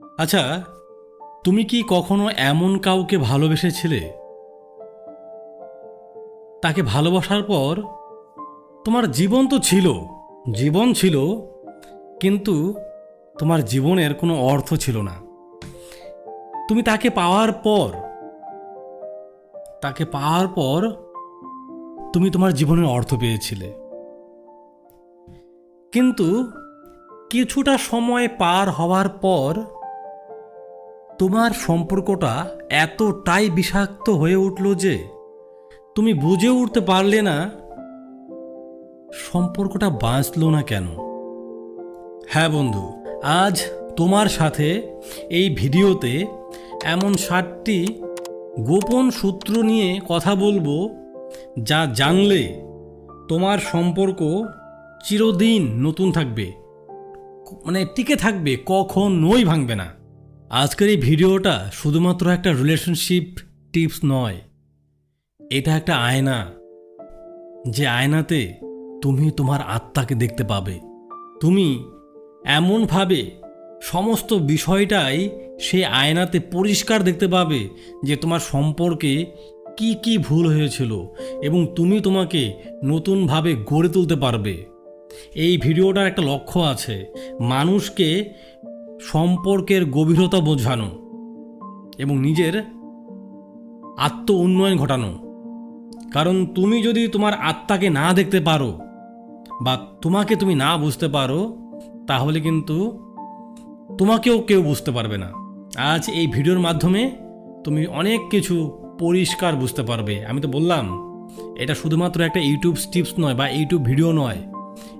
আচ্ছা তুমি কি কখনো এমন কাউকে ভালোবেসেছিলে? তাকে ভালোবাসার পর তোমার জীবন তো ছিল, জীবন ছিল, কিন্তু তোমার জীবনের কোনো অর্থ ছিল না। তুমি তাকে পাওয়ার পর, তাকে পাওয়ার পর তুমি তোমার জীবনের অর্থ পেয়েছিলে। কিন্তু কিছুটা সময় পার হওয়ার পর তোমার সম্পর্কটা এতটাই বিষাক্ত হয়ে উঠল যে তুমি বুঝে উঠতে পারলে না সম্পর্কটা বাঁচলো না কেন। হ্যাঁ বন্ধু, আজ তোমার সাথে এই ভিডিওতে এমন সাতটি গোপন সূত্র নিয়ে কথা বলব যা জানলে তোমার সম্পর্ক চিরদিন নতুন থাকবে মানে টিকে থাকবে, কখনোই ভাঙবে না। আজকের এই ভিডিওটা শুধুমাত্র একটা রিলেশনশিপ টিপস নয়। এটা একটা আয়না। যে আয়নাতে তুমি তোমার আত্মাকে দেখতে পাবে। তুমি এমনভাবে সমস্ত বিষয়টাই সেই আয়নাতে পরিষ্কার দেখতে পাবে যে তোমার সম্পর্কে কি কি ভুল হয়েছিল এবং তুমি তোমাকে নতুনভাবে গড়ে তুলতে পারবে। এই ভিডিওটার একটা লক্ষ্য আছে। মানুষকে সম্পর্কের গভীরতা বোঝানো এবং নিজের আত্ম উন্নয়ন ঘটানো। কারণ তুমি যদি তোমার আত্মাকে না দেখতে পারো বা তোমাকে তুমি না বুঝতে পারো, তাহলে কিন্তু তোমাকেও কেউ বুঝতে পারবে না। আজ এই ভিডিওর মাধ্যমে তুমি অনেক কিছু পরিষ্কার বুঝতে পারবে। আমি তো বললাম, এটা শুধুমাত্র একটা ইউটিউব টিপস নয় বা ইউটিউব ভিডিও নয়।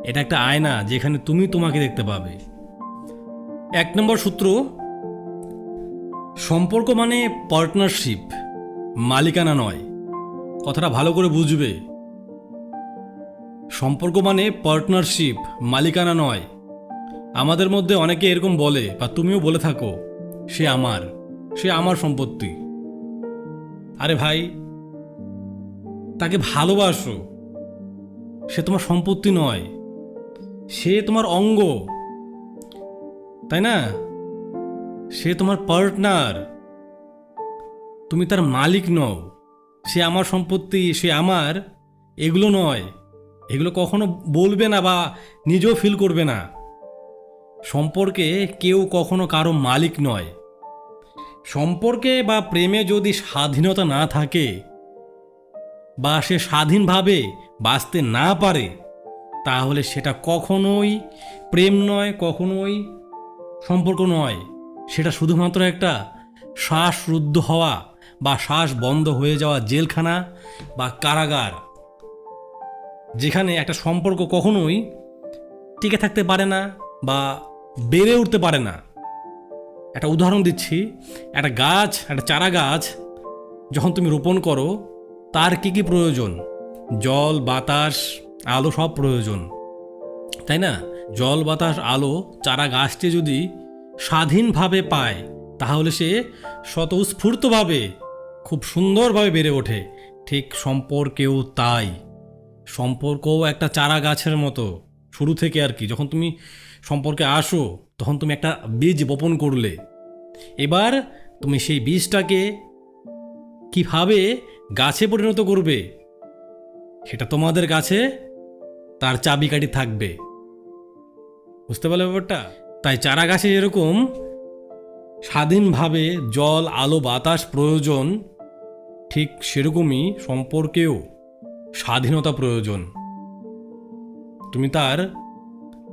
এটা একটা আয়না যেখানে তুমি তোমাকে দেখতে পাবে। এক নম্বর সূত্র, সম্পর্ক মানে পার্টনারশিপ, মালিকানা নয়। কথাটা ভালো করে বুঝবে। সম্পর্ক মানে পার্টনারশিপ, মালিকানা নয়। আমাদের মধ্যে অনেকে এরকম বলে, বা তুমিও বলে থাকো, সে আমার সে আমার সম্পত্তি। আরে ভাই, তাকে ভালোবাসো। সে তোমার সম্পত্তি নয়। সে তোমার অঙ্গ। তাই না? সে তোমার পার্টনার তুমি তার মালিক নও। সে আমার সম্পত্তি, সে আমার। এগুলো নয়। এগুলো কখনো বলবে না বা নিজেও ফিল করবে না। সম্পর্কে কেউ কখনো কারও মালিক নয়। সম্পর্কে বা প্রেমে যদি স্বাধীনতা না থাকে বা সে স্বাধীনভাবে বাঁচতে না পারে, তাহলে সেটা কখনোই প্রেম নয়, কখনোই সম্পর্ক নয়। সেটা শুধুমাত্র একটা শ্বাসরুদ্ধ হওয়া বা শ্বাস বন্ধ হয়ে যাওয়া জেলখানা বা কারাগার, যেখানে একটা সম্পর্ক কখনোই টিকে থাকতে পারে না বা বেড়ে উঠতে পারে না। একটা উদাহরণ দিচ্ছি, একটা গাছ, একটা চারা গাছ যখন তুমি রোপণ করো, তার কি কি প্রয়োজন? জল, বাতাস, আলো সব প্রয়োজন, তাই না? জল বাতাস আলো চারা গাছটি যদি স্বাধীনভাবে পায়, তাহলে সে স্বতঃস্ফূর্তভাবে, খুব সুন্দরভাবে বেড়ে ওঠে। ঠিক সম্পর্কেও তাই। সম্পর্কও একটা চারা গাছের মতো। শুরু থেকে আর কি, যখন তুমি সম্পর্কে আসো, তখন তুমি একটা বীজ বপন করলে। এবার তুমি সেই বীজটাকে কীভাবে গাছে পরিণত করবে, সেটা তোমাদের কাছে তার চাবিকাঠি থাকবে। বুঝতে পারলে ব্যাপারটা? তাই চারা গাছে যেরকম স্বাধীনভাবে জল, আলো, বাতাস প্রয়োজন, ঠিক সেরকমই সম্পর্কেও স্বাধীনতা প্রয়োজন। তুমি তার,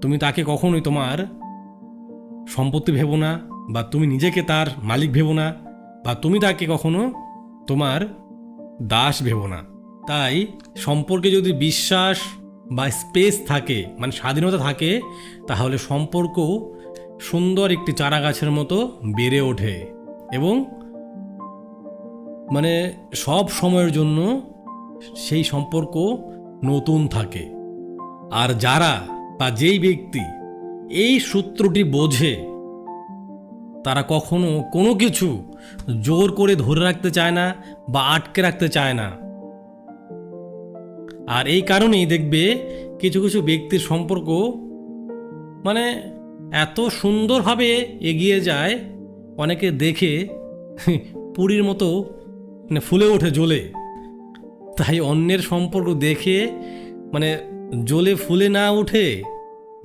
তুমি তাকে কখনোই তোমার সম্পত্তি ভেবো না, বা তুমি নিজেকে তার মালিক ভেবো না, বা তুমি তাকে কখনো তোমার দাস ভেবো না। তাই সম্পর্কে যদি বিশ্বাস বা স্পেস থাকে মানে স্বাধীনতা থাকে, তাহলে সম্পর্ক সুন্দর একটি চারা গাছের মতো বেড়ে ওঠে এবং মানে সব সময়ের জন্য সেই সম্পর্ক নতুন থাকে। আর যারা বা যেই ব্যক্তি এই সূত্রটি বোঝে, তারা কখনো কোনো কিছু জোর করে ধরে রাখতে চায় না বা আটকে রাখতে চায় না। আর এই কারণেই দেখবে কিছু কিছু ব্যক্তির সম্পর্ক মানে এত সুন্দরভাবে এগিয়ে যায়, অনেকে দেখে পুরীর মতো মানে ফুলে ওঠে জ্বলে। তাই অন্যের সম্পর্ক দেখে মানে জ্বলে ফুলে না উঠে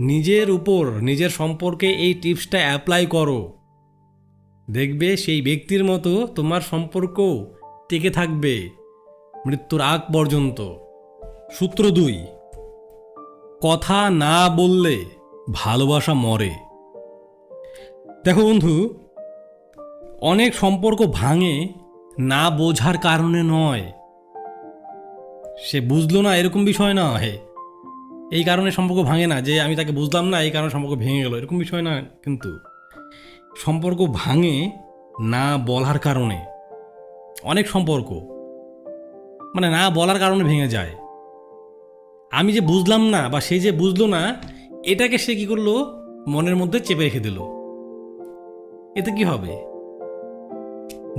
নিজের উপর, নিজের সম্পর্কে এই টিপসটা অ্যাপ্লাই করো। দেখবে সেই ব্যক্তির মতো তোমার সম্পর্ক টিকে থাকবে মৃত্যুর আগ পর্যন্ত। সূত্র দুই। কথা না বললে ভালোবাসা মরে। দেখো বন্ধু, অনেক সম্পর্ক ভাঙে না বোঝার কারণে নয়। সে বুঝলো না এরকম বিষয় না হে। এই কারণে সম্পর্ক ভাঙে না, যে আমি তাকে বুঝলাম না এই কারণে সম্পর্ক ভেঙে গেল, এরকম বিষয় না কিন্তু। সম্পর্ক ভাঙে না বলার কারণে। অনেক সম্পর্ক মানে না বলার কারণে ভেঙে যায়। আমি যে বুঝলাম না বা সে যে বুঝলো না, এটাকে সে কি করল? মনের মধ্যে চেপে রেখে দিল। এতে কি হবে?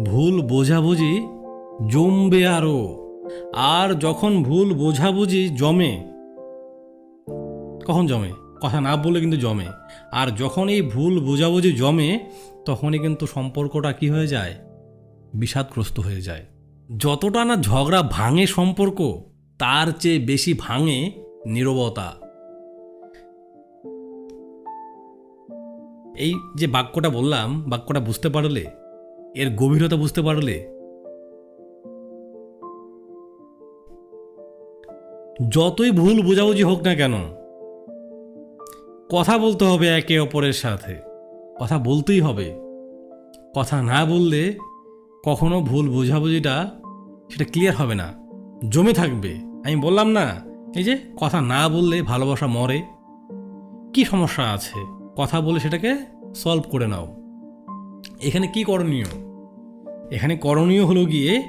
ভুল বোঝাবুঝি জমবে আরও। আর যখন ভুল বোঝাবুঝি জমে, কখন জমে? কথা না বললে কিন্তু জমে। আর যখন এই ভুল বোঝাবুঝি জমে, তখনই কিন্তু সম্পর্কটা কি হয়ে যায়? বিষাদগ্রস্ত হয়ে যায়। যতটা না ঝগড়া ভাঙে সম্পর্ক তার চেয়ে বেশি ভাঙে নীরবতা। এই যে বাক্যটা বললাম, বাক্যটা বুঝতে পারলে, এর গভীরতা বুঝতে পারলে, যতই ভুল বোঝাবুঝি হোক না কেন, কথা বলতে হবে একে অপরের সাথে। কথা বলতেই হবে। কথা না বললে কখনো ভুল বোঝাবুঝিটা, সেটা ক্লিয়ার হবে না। জমে থাকবে। আমি বললাম না, এই যে কথা না বললে ভালোবাসা মরে। কি সমস্যা আছে? কথা বলে সেটাকে সলভ করে নাও। এখানে কি করণীয়? এখানে করণীয় হলো গিয়ে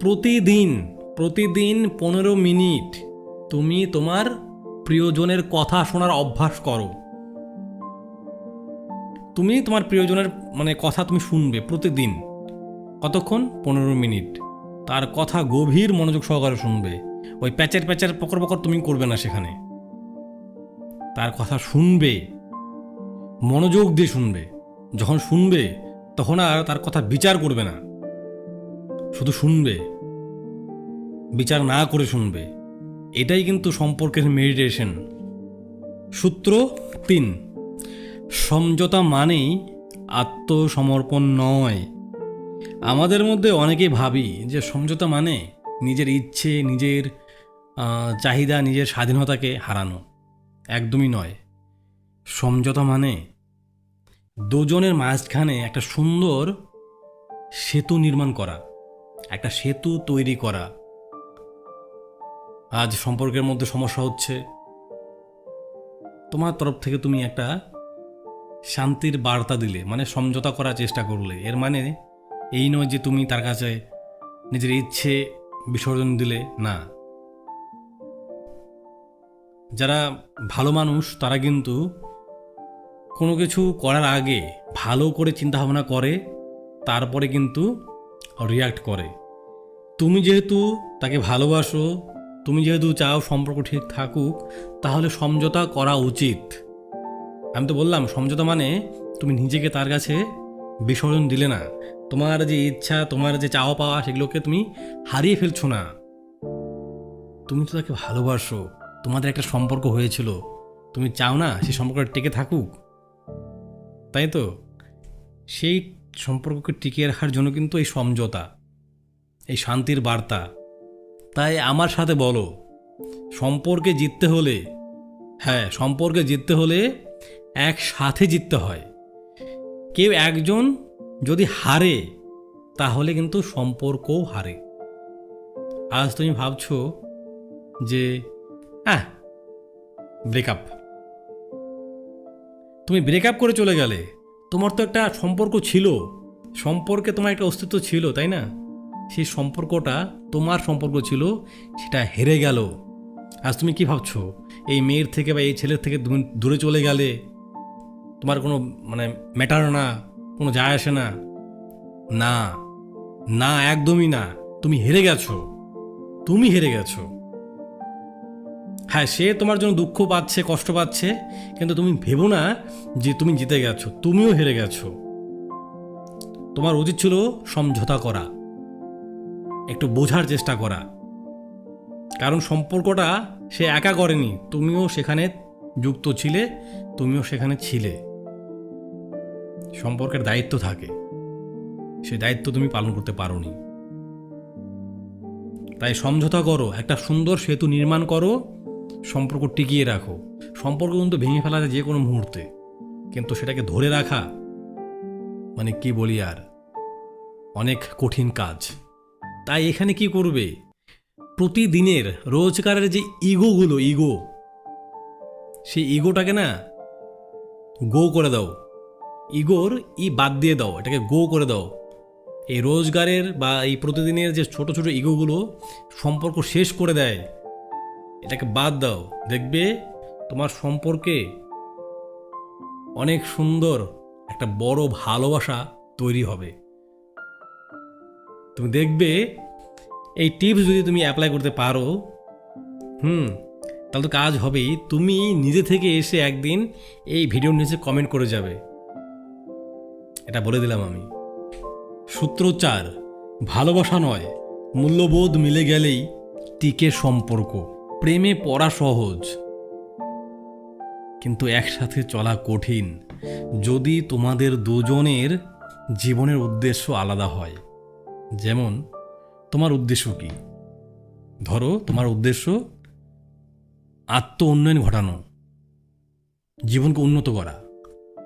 প্রতিদিন প্রতিদিন পনেরো মিনিট তুমি তোমার প্রিয়জনের কথা শোনার অভ্যাস করো। তুমি তোমার প্রিয়জনের মানে কথা তুমি শুনবে প্রতিদিন। কতক্ষণ? পনেরো মিনিট। তার কথা গভীর মনোযোগ সহকারে শুনবে। ওই প্যাচের প্যাচের পকর পকর তুমি করবে না সেখানে। তার কথা শুনবে, মনোযোগ দিয়ে শুনবে। যখন শুনবে, তখন আর তার কথা বিচার করবে না। শুধু শুনবে, বিচার না করে শুনবে। এটাই কিন্তু সম্পর্কের মেডিটেশন সূত্র তিন, সমঝোতা মানেই আত্মসমর্পণ নয়। আমাদের মধ্যে অনেকেই ভাবি যে সমঝোতা মানে নিজের ইচ্ছে, নিজের চাহিদা, নিজের স্বাধীনতাকে হারানো। একদমই নয়। সমঝোতা মানে দুজনের মাঝখানে একটা সুন্দর সেতু নির্মাণ করা, একটা সেতু তৈরি করা। আজ সম্পর্কের মধ্যে সমস্যা হচ্ছে। তোমার তরফ থেকে তুমি একটা শান্তির বার্তা দিলে মানে সমঝোতা করার চেষ্টা করলে। এর মানে এই নয় যে তুমি তার কাছে নিজের ইচ্ছে বিসর্জন দিলে না। যারা ভালো মানুষ, তারা কিন্তু কোনো কিছু করার আগে ভালো করে চিন্তাভাবনা করে, তারপরে কিন্তু রিয়াক্ট করে। তুমি যেহেতু তাকে ভালোবাসো, তুমি যেহেতু চাও সম্পর্ক ঠিক থাকুক, তাহলে সমঝোতা করা উচিত। আমি তো বললাম, সমঝোতা মানে তুমি নিজেকে তার কাছে বিসর্জন দিলে না। তোমার যে ইচ্ছা, তোমার যে চাওয়া পাওয়া, সেগুলোকে তুমি হারিয়ে ফেলছো না। তুমি তো তাকে ভালোবাসো। তোমাদের একটা সম্পর্ক হয়েছিল। তুমি চাও না সেই সম্পর্কটা টিকে থাকুক? তাই তো? সেই সম্পর্ককে টিকিয়ে রাখার জন্য কিন্তু এই সমঝোতা, এই শান্তির বার্তা। তাই আমার সাথে বলো, সম্পর্কে জিততে হলে হ্যাঁ সম্পর্কে জিততে হলে একসাথে জিততে হয়। কেউ একজন যদি হারে, তাহলে কিন্তু সম্পর্কও হারে। আজ তুমি ভাবছ যে হ্যাঁ ব্রেকআপ তুমি ব্রেকআপ করে চলে গেলে, তোমার তো একটা সম্পর্ক ছিল। সম্পর্কে তোমার একটা অস্তিত্ব ছিল, তাই না? সেই সম্পর্কটা তোমার সম্পর্ক ছিল, সেটা হেরে গেল। আজ তুমি কি ভাবছ? এই মেয়ের থেকে বা এই ছেলের থেকে দূরে চলে গেলে তোমার কোনো মানে ম্যাটার না। কোনো যায় আসে না। না না একদমই না। তুমি হেরে গেছো। তুমি হেরে গেছো। হ্যাঁ সে তোমার জন্য দুঃখ পাচ্ছে, কষ্ট পাচ্ছে, কিন্তু তুমি ভেবো না যে তুমি জিতে গেছো, তুমিও হেরে গেছো। তোমার উচিত ছিল সমঝোতা করা, একটু বোঝার চেষ্টা করা। কারণ সম্পর্কটা সে একা করেনি, তুমিও সেখানে যুক্ত ছিলে, তুমিও সেখানে ছিলে। সম্পর্কের দায়িত্ব থাকে। সে দায়িত্ব তুমি পালন করতে পারো নি তাই সমঝোতা করো, একটা সুন্দর সেতু নির্মাণ করো, সম্পর্ক টিকিয়ে রাখো। সম্পর্ক কিন্তু ভেঙে ফেলা যায় যে কোনো মুহূর্তে। কিন্তু সেটাকে ধরে রাখা মানে কি বলি আর, অনেক কঠিন কাজ। তাই এখানে কি করবে? প্রতিদিনের রোজগারের যে ইগোগুলো, ইগো, সেই ইগোটাকে না গো করে দাও। ইগোর ই বাদ দিয়ে দাও, এটাকে গো করে দাও। এই রোজগারের বা এই প্রতিদিনের যে ছোট ছোট ইগোগুলো সম্পর্ক শেষ করে দেয়, এটাকে বাদ দাও। দেখবে তোমার সম্পর্কে অনেক সুন্দর একটা বড় ভালোবাসা তৈরি হবে। তুমি দেখবে এই টিপস যদি তুমি অ্যাপ্লাই করতে পারো, হুম, তাহলে তো কাজ হবেই। তুমি নিজে থেকে এসে একদিন এই ভিডিওর নিচে কমেন্ট করে যাবে। এটা বলে দিলাম আমি। সূত্র চার, ভালোবাসা নয়, মূল্যবোধ মিলে গেলেই টিকে সম্পর্ক, প্রেমে পড়া সহজ। কিন্তু একসাথে চলা কঠিন, যদি তোমাদের দুজনের জীবনের উদ্দেশ্য আলাদা হয়। যেমন, তোমার উদ্দেশ্য কি? ধরো, তোমার উদ্দেশ্য আত্ম উন্নয়ন ঘটানো, জীবনকে উন্নত করা।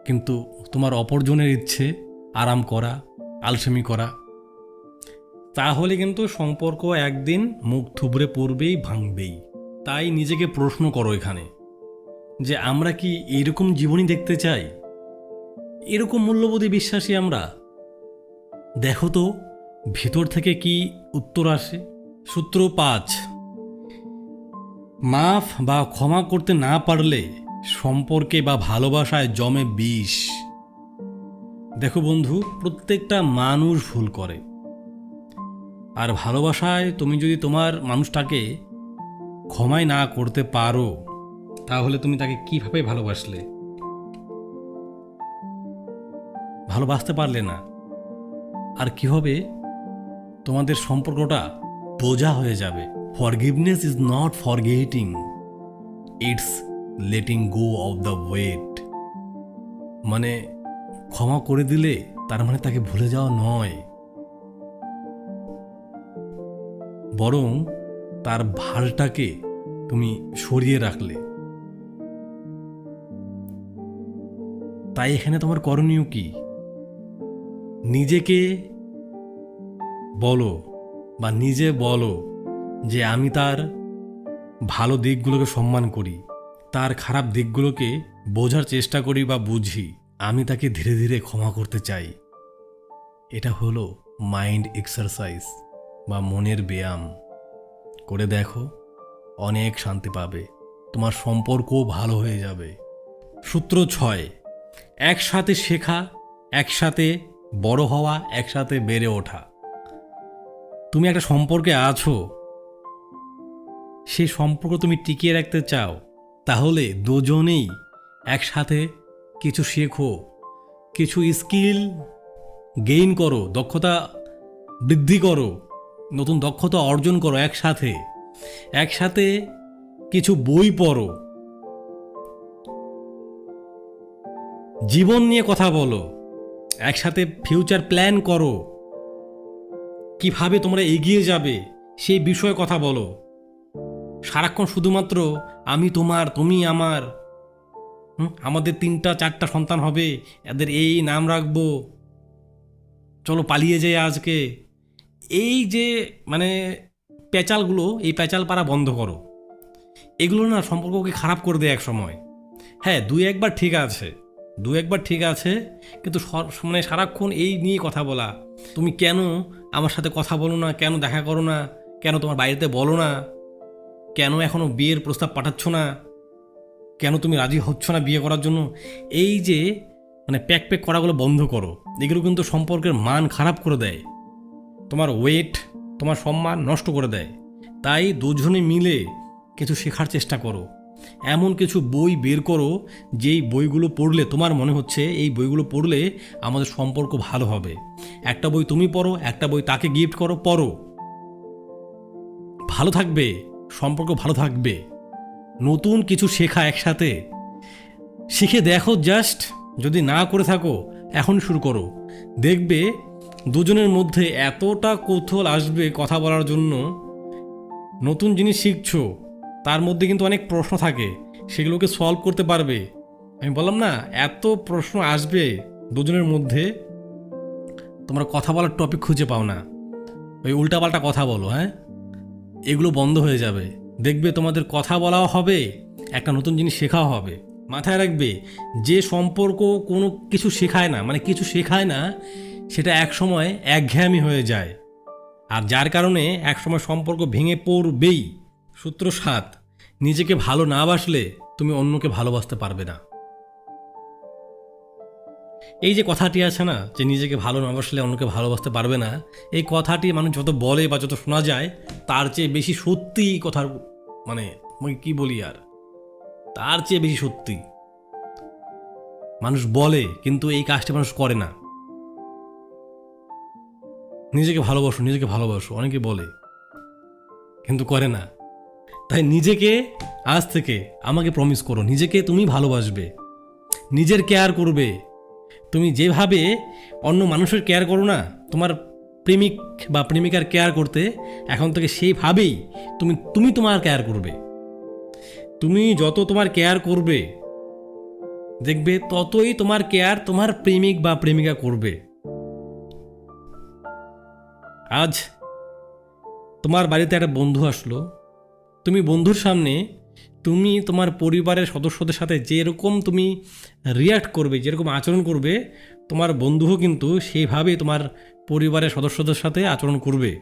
কিন্তু তোমার অপরজনের ইচ্ছে, আরাম করা, আলসেমি করা। তাহলে কিন্তু সম্পর্ক একদিন মুখ থুবড়ে পড়বেই, ভাঙবেই। তাই নিজেকে প্রশ্ন করো এখানে, যে আমরা কি এরকম জীবনই দেখতে চাই? এরকম মূল্যবোধে বিশ্বাসী আমরা? দেখো তো, ভেতর থেকে কি উত্তর আসে? সূত্র পাঁচ, মাফ বা ক্ষমা করতে না পারলে সম্পর্কে বা ভালোবাসায় জমে বিষ। দেখো বন্ধু, প্রত্যেকটা মানুষ ভুল করে। আর ভালোবাসায় তুমি যদি তোমার মানুষটাকে ক্ষমাই না করতে পারো, তাহলে তুমি তাকে কীভাবে ভালোবাসলে? ভালোবাসতে পারলে না। আর কি হবে? তোমাদের সম্পর্কটা বোঝা হয়ে যাবে। Forgiveness is not forgetting it's letting go of the weight মানে ক্ষমা করে দিলে তার মানে তাকে ভুলে যাওয়া নয়। বরং তার ভালটাকে তুমি সরিয়ে রাখলে। তাই এখানে তোমার করণীয় কি? নিজেকে বলো বা নিজে বলো যে আমি তার ভালো দিকগুলোকে সম্মান করি, তার খারাপ দিকগুলোকে বোঝার চেষ্টা করি বা বুঝি। আমি তাকে ধীরে ধীরে ক্ষমা করতে চাই। এটা হলো মাইন্ড এক্সারসাইজ বা মনের ব্যায়াম। করে দেখো, অনেক শান্তি পাবে। তোমার সম্পর্কও ভালো হয়ে যাবে। সূত্র ছয়, একসাথে শেখা, একসাথে বড় হওয়া, একসাথে বেড়ে ওঠা। তুমি একটা সম্পর্কে আছো। সেই সম্পর্ক তুমি টিকিয়ে রাখতে চাও, তাহলে দুজনেই একসাথে কিছু শেখো, কিছু স্কিল গেইন করো, দক্ষতা বৃদ্ধি করো, নতুন দক্ষতা অর্জন করো একসাথে একসাথে কিছু বই পড়ো। জীবন নিয়ে কথা বলো, একসাথে ফিউচার প্ল্যান করো। কীভাবে তোমরা এগিয়ে যাবে, সেই বিষয়ে কথা বলো। সারাক্ষণ শুধুমাত্র আমি তোমার, তুমি আমার আমাদের তিনটা, চারটা সন্তান হবে। এদের এই নাম রাখব। চলো পালিয়ে যাই আজকে। এই যে মানে পেঁচালগুলো এই পেঁচাল পাড়া বন্ধ করো। এগুলো না সম্পর্ককে খারাপ করে দেয় এক সময় হ্যাঁ দুই একবার ঠিক আছে। দু একবার ঠিক আছে, কিন্তু মানে সারাক্ষণ এই নিয়ে কথা বলা। তুমি কেন আমার সাথে কথা বলো না? কেন দেখা করো না? কেন তোমার বাড়িতে বলো না? কেন এখনও বিয়ের প্রস্তাব পাঠাচ্ছ না? কেন তুমি রাজি হচ্ছ না বিয়ে করার জন্য? এই যে মানে প্যাক প্যাক করাগুলো বন্ধ করো। এগুলো কিন্তু সম্পর্কের মান খারাপ করে দেয়। তোমার ওয়েট তোমার সম্মান নষ্ট করে দেয়। তাই দুজনে মিলে কিছু শেখার চেষ্টা করো। এমন কিছু বই বের করো, যেই বইগুলো পড়লে, তোমার মনে হচ্ছে এই বইগুলো পড়লে আমাদের সম্পর্ক ভালো হবে। একটা বই তুমি পড়ো, একটা বই তাকে গিফট করো, পড়ো। ভালো থাকবে, সম্পর্ক ভালো থাকবে। নতুন কিছু শেখা একসাথে? শিখে দেখো জাস্ট যদি না করে থাকো, এখন শুরু করো। দেখবে দুজনের মধ্যে এতটা কৌতূহল আসবে কথা বলার জন্য। নতুন জিনিস শিখছো, তার মধ্যে কিন্তু অনেক প্রশ্ন থাকে, সেগুলোকে সলভ করতে পারবে। আমি বললাম না, এত প্রশ্ন আসবে দুজনের মধ্যে, তোমরা কথা বলার টপিক খুঁজে পাও না। ওই উল্টাপাল্টা কথা বলো হ্যাঁ? এগুলো বন্ধ হয়ে যাবে। দেখবে তোমাদের কথা বলাও হবে, একটা নতুন জিনিস শেখাও হবে। মাথায় রাখবে, যে সম্পর্ক কোনো কিছু শেখায় না মানে কিছু শেখায় না, সেটা এক সময় একঘেয়ামি হয়ে যায়। আর যার কারণে একসময় সম্পর্ক ভেঙে পড়বেই। সূত্র সাত, নিজেকে ভালো না বাসলে তুমি অন্যকে ভালোবাসতে পারবে না। এই যে কথাটি আছে না, যে নিজেকে ভালো না বসলে অন্যকে ভালোবাসতে পারবে না, এই কথাটি মানুষ যত বলে বা যত শোনা যায়, তার চেয়ে বেশি সত্যি কথার মানে কি বলি আর? তার চেয়ে বেশি সত্যি। মানুষ বলে, কিন্তু এই কাজটা মানুষ করে না। নিজেকে ভালোবাসো নিজেকে ভালোবাসো, অনেকে বলে, কিন্তু করে না। তাই নিজেকে আজ থেকে আমাকে প্রমিস করো, নিজেকে তুমি ভালোবাসবে, নিজের কেয়ার করবে তুমি যেভাবে অন্য মানুষের কেয়ার করো না, তোমার প্রেমিক বা প্রেমিকার কেয়ার করতে, এখন থেকে সেইভাবেই তুমি তুমি তোমার কেয়ার করবে। তুমি যত তোমার কেয়ার করবে, দেখবে ততই তোমার কেয়ার তোমার প্রেমিক বা প্রেমিকা করবে। আজ তোমার বাড়িতে একটা বন্ধু আসলো। তুমি বন্ধুর সামনে তুমি তোমার পরিবারের সদস্যদের সাথে যেরকম তুমি রিয়াক্ট করবে, যেরকম আচরণ করবে, তোমার বন্ধুও কিন্তু সেইভাবে তোমার পরিবারের সদস্যদের সাথে আচরণ করবে।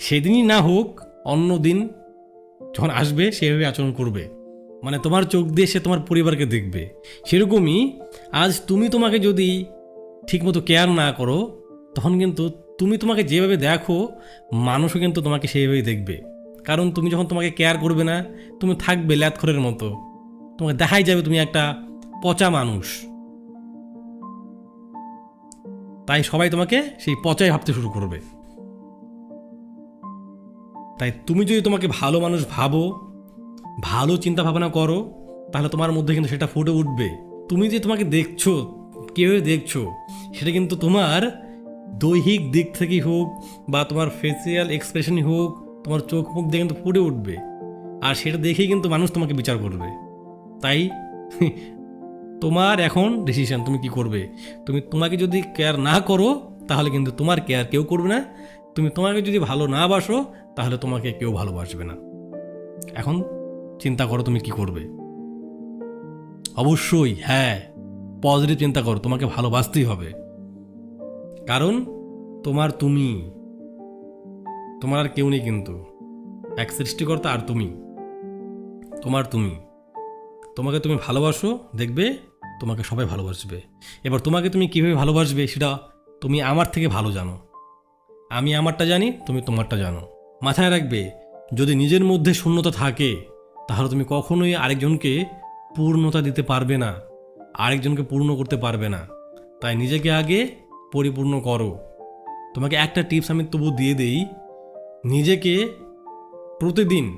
সেদিনই না হোক, অন্য দিন যখন আসবে সেভাবে আচরণ করবে। মানে তোমার চোখ দিয়ে সে তোমার পরিবারকে দেখবে। সেরকমই আজ তুমি তোমাকে যদি ঠিকমতো কেয়ার না করো, তখন কিন্তু তুমি তোমাকে যেভাবে দেখো, মানুষও কিন্তু তোমাকে সেইভাবেই দেখবে। কারণ তুমি যখন তোমাকে কেয়ার করবে না, তুমি থাকবে ল্যাথখরের মতো। তোমাকে দেখাই যাবে তুমি একটা পচা মানুষ। তাই সবাই তোমাকে সেই পচাই ভাবতে শুরু করবে। তাই তুমি যদি তোমাকে ভালো মানুষ ভাবো, ভালো চিন্তা ভাবনা করো, তাহলে তোমার মধ্যে কিন্তু সেটা ফুটে উঠবে। তুমি যে তোমাকে দেখছ, কীভাবে দেখছ, সেটা কিন্তু তোমার দৈহিক দিক থেকেই হোক বা তোমার ফেসিয়াল এক্সপ্রেশনই হোক তোমার চোখ মুখ দিয়ে কিন্তু ফুটে উঠবে। আর সেটা দেখেই কিন্তু মানুষ তোমাকে বিচার করবে। তাই তোমার এখন ডিসিশন তুমি কি করবে? তুমি তোমাকে যদি কেয়ার না করো, তাহলে কিন্তু তোমার কেয়ার কেউ করবে না। তুমি তোমাকে যদি ভালো না বাসো, তাহলে তোমাকে কেউ ভালোবাসবে না। এখন চিন্তা করো তুমি কি করবে। অবশ্যই হ্যাঁ পজিটিভ চিন্তা করো, তোমাকে ভালোবাসতেই হবে। কারণ তোমার তুমি। তোমার আর কেউ নেই কিন্তু। এক সৃষ্টিকর্তা আর তুমি। তোমার তুমি। তোমাকে তুমি ভালোবাসো, দেখবে তোমাকে সবাই ভালোবাসবে। এবার তোমাকে তুমি কীভাবে ভালোবাসবে সেটা তুমি আমার থেকে ভালো জানো। আমি আমারটা জানি, তুমি তোমারটা জানো। মাথায় রাখবে, যদি নিজের মধ্যে শূন্যতা থাকে, তাহলে তুমি কখনোই আরেকজনকে পূর্ণতা দিতে পারবে না। আরেকজনকে পূর্ণ করতে পারবে না। তাই নিজেকে আগে পরিপূর্ণ করো। তোমাকে একটা টিপস আমি তবু দিয়ে দেই নিজেকে প্রতিদিন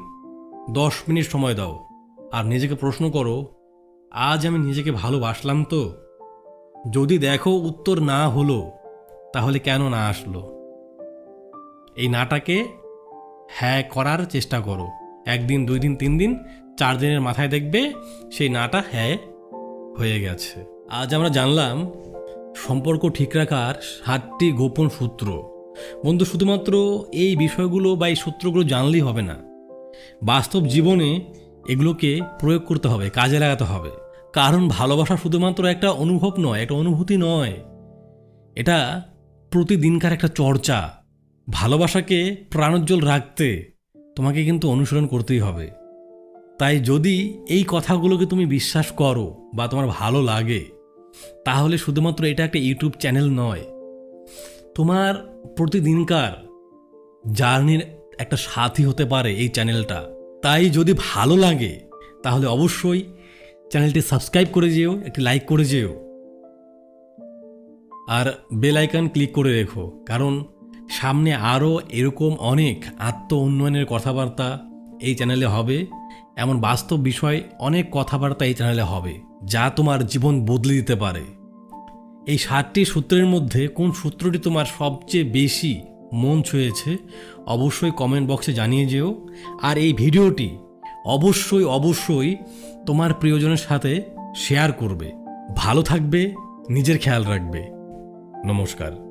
দশ মিনিট সময় দাও। আর নিজেকে প্রশ্ন করো, আজ আমি নিজেকে ভালোবাসলাম তো? যদি দেখো উত্তর না হলো, তাহলে কেন না আসলো? এই নাটাকে হ্যাঁ করার চেষ্টা করো। একদিন, দুই দিন, তিন দিন, চার দিনের মাথায় দেখবে সেই নাটা হ্যাঁ হয়ে গেছে। আজ আমরা জানলাম, সম্পর্ক ঠিক রাখার সাতটি গোপন সূত্র। বন্ধু, শুধুমাত্র এই বিষয়গুলো বা এই সূত্রগুলো জানলেই হবে না। বাস্তব জীবনে এগুলোকে প্রয়োগ করতে হবে, কাজে লাগাতে হবে। কারণ ভালোবাসা শুধুমাত্র একটা অনুভব নয় একটা অনুভূতি নয়। এটা প্রতিদিনকার একটা চর্চা। ভালোবাসাকে প্রাণোজ্জ্বল রাখতে তোমাকে কিন্তু অনুসরণ করতেই হবে। তাই যদি এই কথাগুলোকে তুমি বিশ্বাস করো বা তোমার ভালো লাগে, তাহলে শুধুমাত্র এটা একটা ইউটিউব চ্যানেল নয়। তোমার প্রতিদিনকার জার্নির একটা সাথী হতে পারে এই চ্যানেলটা। তাই যদি ভালো লাগে, তাহলে অবশ্যই চ্যানেলটি সাবস্ক্রাইব করে যেও, একটি লাইক করে যেও। আর বেল আইকন ক্লিক করে রেখো, কারণ সামনে আরও এরকম অনেক আত্ম উন্নয়নের কথাবার্তা এই চ্যানেলে হবে। এমন বাস্তব বিষয় অনেক কথাবার্তা এই চ্যানেলে হবে, যা তোমার জীবন বদলে দিতে পারে। এই সাতটি সূত্রের মধ্যে কোন সূত্রটি তোমার সবচেয়ে বেশি মন ছুঁয়েছে, অবশ্যই কমেন্ট বক্সে জানিয়ে যেও। আর এই ভিডিওটি অবশ্যই অবশ্যই তোমার প্রিয়জনের সাথে শেয়ার করবে। ভালো থাকবে, নিজের খেয়াল রাখবে। নমস্কার।